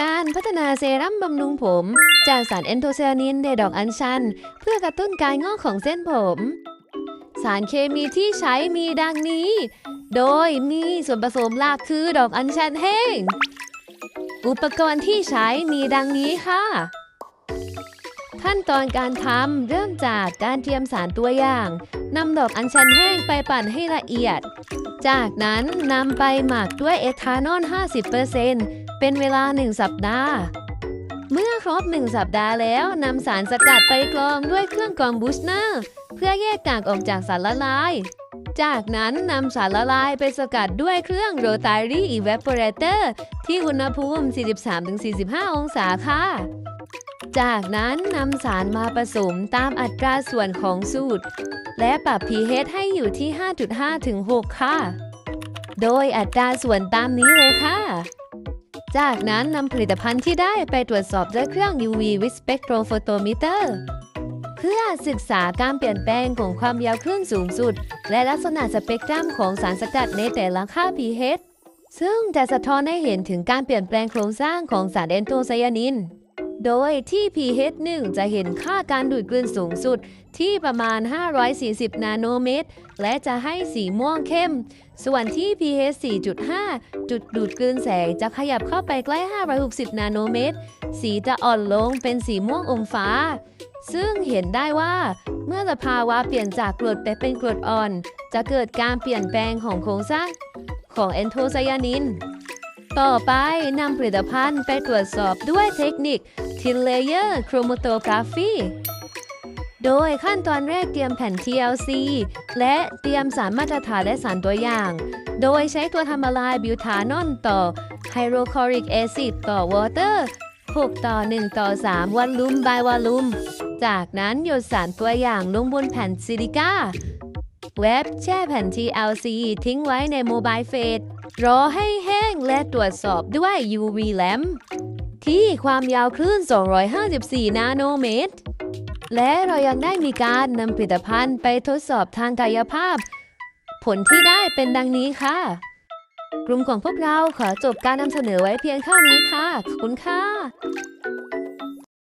การพัฒนาเซรั่มบำรุงผม จากสารแอนโทไซยานินในดอกอัญชัน เพื่อกระตุ้นการงอกของเส้นผม สารเคมีที่ใช้มีดังนี้ โดยมีส่วนผสมหลักคือดอกอัญชันแห้ง อุปกรณ์ที่ใช้มีดังนี้ค่ะ ขั้นตอนการทำเริ่มจากการเตรียมสารตัวอย่างนำดอกอัญชันแห้งไปปั่นให้ละเอียด จากนั้นนำไปหมักด้วยเอทานอล 50%เป็นเวลา 1 สัปดาห์ เมื่อครบ 1 สัปดาห์แล้วนำสารสกัดไปกรองด้วยเครื่องกรองบูสเนอร์เพื่อแยกกากออกจากสารละลาย จากนั้นนำสารละลายไปสกัดด้วยเครื่องโรตารี่อีเวปเปอเรเตอร์ที่อุณหภูมิ 43-45 องศาค่ะ จากนั้นนำสารมาผสมตามอัตราส่วนของสูตร และปรับ pH ให้อยู่ที่ 5.5 ถึง 6 ค่ะ โดยอัตราส่วนตามนี้เลยค่ะ จากนั้นนำผลิตภัณฑ์ที่ได้ไปตรวจสอบด้วยเครื่อง UV with spectrophotometer เพื่อศึกษาการเปลี่ยนแปลงของความยาวคลื่นสูงสุด และลักษณะสเปกตรัมของสารสกัดในแต่ละค่า pH ซึ่งจะสะท้อนให้เห็นถึงการเปลี่ยนแปลงโครงสร้างของสารแอนโทไซยานิน โดยที่ pH 1 จะเห็นค่าการดูดกลืนสูงสุดที่ประมาณ 540 นาโนเมตร และจะให้สีม่วงเข้ม ส่วนที่ pH 4.5 จุดดูดกลืนแสงจะขยับเข้าไปใกล้ 560 นาโนเมตร สีจะอ่อนลงเป็นสีม่วงอมฟ้า ซึ่งเห็นได้ว่า เมื่อสภาวะเปลี่ยนจากกรดไปเป็นกรดอ่อน จะเกิดการเปลี่ยนแปลงของโครงสร้างของแอนโทไซยานิน ต่อไปนำผลิตภัณฑ์ไปตรวจสอบด้วยเทคนิค Tin Layer Chromatography โดยขั้นตอนแรกเตรียมแผ่น TLC และเตรียมสารมาตรฐานและสารตัวอย่าง โดยใช้ตัวทำละลายบิวทานอนต่อไฮโดรคลอริกแอซิดต่อวอเตอร์ 6 ต่อ 1 ต่อ 3 วันลุมบายวอลลุม จากนั้นหยดสารตัวอย่างลงบนแผ่นซิลิก้า เว็บแช่แผ่น TLC ทิ้งไว้ในโมบายเฟสรอให้แห้งและตรวจสอบด้วย UV lamp ที่ความยาวคลื่น 254 นาโนเมตร และเรายังได้มีการนำผลิตภัณฑ์ไปทดสอบทางกายภาพ ผลที่ได้เป็นดังนี้ค่ะ กลุ่มของพวกเราขอจบการนำเสนอไว้เพียงเท่านี้ค่ะ ขอบคุณค่ะ